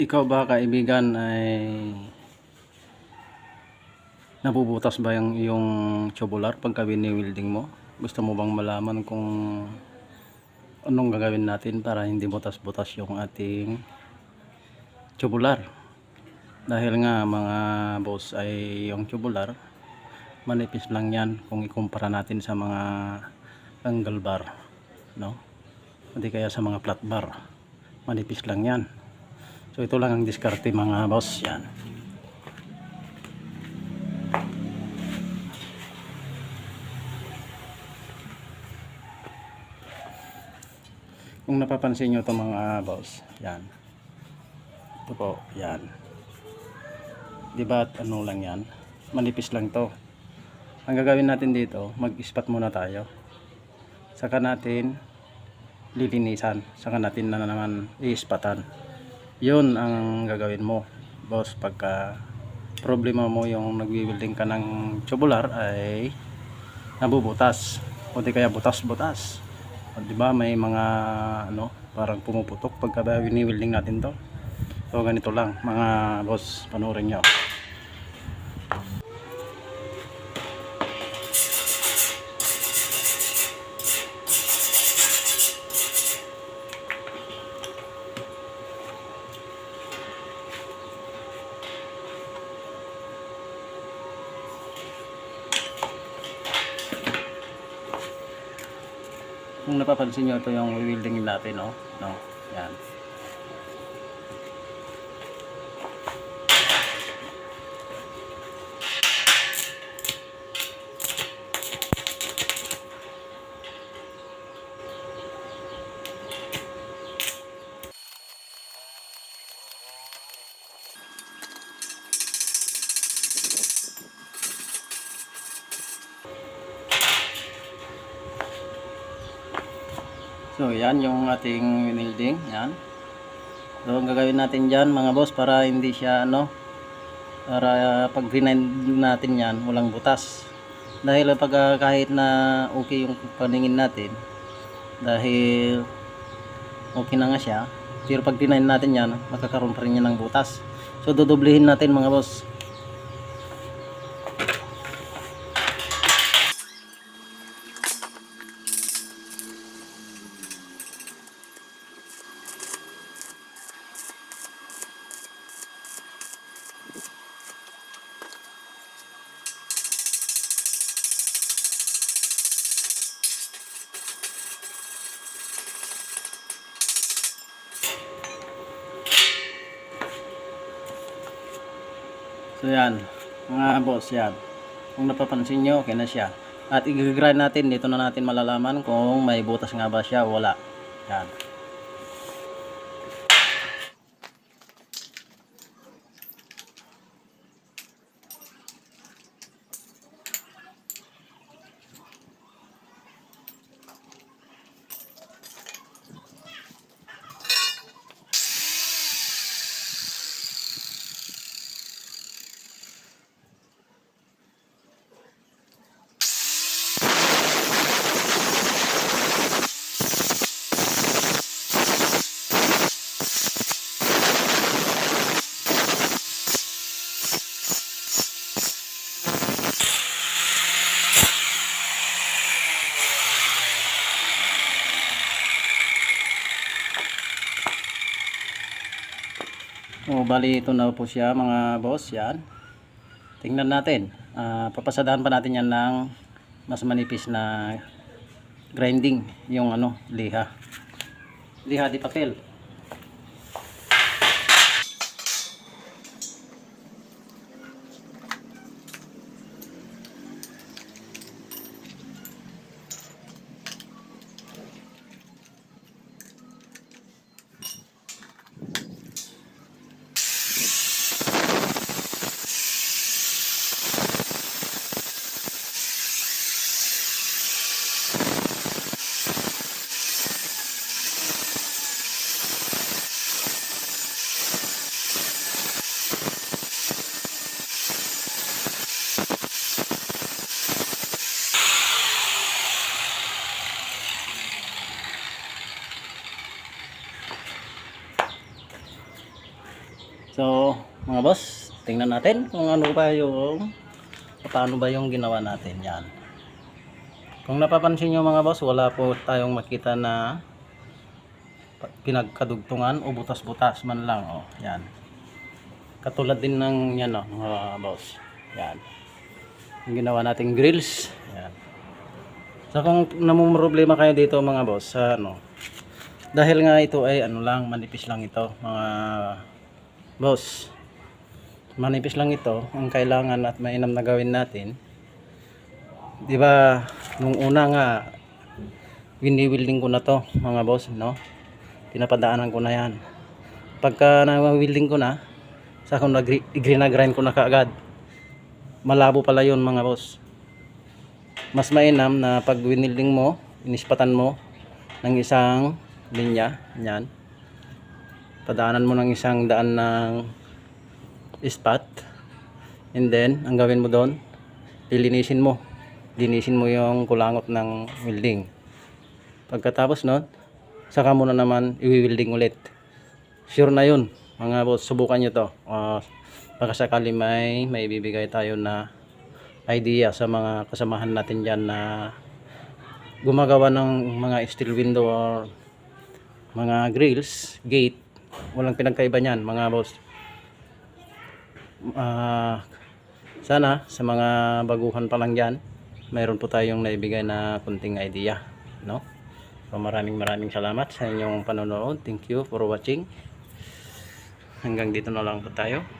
Ikaw ba kaibigan ay nabubutas ba yung yung tubular pagka wini-welding mo? Gusto mo bang malaman kung anong gagawin natin para hindi butas-butas yung ating tubular? Dahil nga mga boss ay yung tubular manipis lang yan kung ikumpara natin sa mga angle bar, no? Hindi kaya sa mga flat bar. Manipis lang yan. So ito lang ang diskarte mga boss yan. Kung napapansin nyo ito mga boss, yan. Ito po, yan. Di ba ano lang yan? Manipis lang to. Ang gagawin natin dito, mag-ispat muna tayo. Saka natin lilinisan. Saka natin na naman iispatan yun ang gagawin mo boss. Pagka problema mo yung nagwi-welding ka ng tubular ay nabubutas. O di kaya butas-butas. O di ba may mga ano parang pumuputok pagka wini-welding natin to. So ganito lang. Mga boss panoorin nyo kung napapansin nyo ito yung wielding natin no? No? Yan So, yan yung ating winilding. Yan. So, ang gagawin natin dyan, mga boss, para hindi siya, ano, para pag grind natin yan, walang butas. Dahil pag ah, kahit na okay yung paningin natin, dahil okay na nga siya, pero pag grind natin yan, magkakaroon pa rin yan ng butas. So, dudublihin natin, mga boss. So yan, mga boss yan. Kung napapansin nyo, okay na siya. At i-grind natin, dito na natin malalaman kung may butas nga ba siya o wala. Yan. O, bali ito na po siya mga boss, yan. Tingnan natin. Ah, papasadahan pa natin yan ng mas manipis na grinding, yung ano, liha. Liha di papel. So, mga boss, tingnan natin kung ano ba yung paano ba yung ginawa natin yan. Kung napapansin nyo mga boss, wala po tayong makita na pinagkadugtungan o butas-butas man lang. Oh, yan. Katulad din ng yan oh, mga boss. Yan. Yung ginawa nating grills. Yan. So kung namumroblema kayo dito mga boss, sa ano, dahil nga ito ay ano lang, manipis lang ito mga boss. Manipis lang ito, ang kailangan at mainam na gawin natin. 'Di ba, nung una nga wini-welding ko na to, mga boss, no? Pinapadaanan ko na 'yan. Pagka na-welding ko na, sa akong nag-grind ko na kaagad. Malabo pala 'yon, mga boss mas mainam na pag winilding mo, inispatan mo ng isang linya, yan. Padaanan mo ng isang daan ng spot. And then, ang gawin mo doon, lilinisin mo. Linisin mo yung kulangot ng welding. Pagkatapos nun, saka mo na naman i-welding ulit. Sure na yun, mga boss, subukan nyo to. Uh, sakali may may bibigay tayo na idea sa mga kasamahan natin dyan na gumagawa ng mga steel window or mga grills, gate, walang pinagkaiba niyan mga boss. Ah, sana sa mga baguhan pa lang dyan, mayroon po tayong naibigay na kunting idea. No? So maraming maraming salamat sa inyong panonood. Thank you for watching. Hanggang dito na lang po tayo.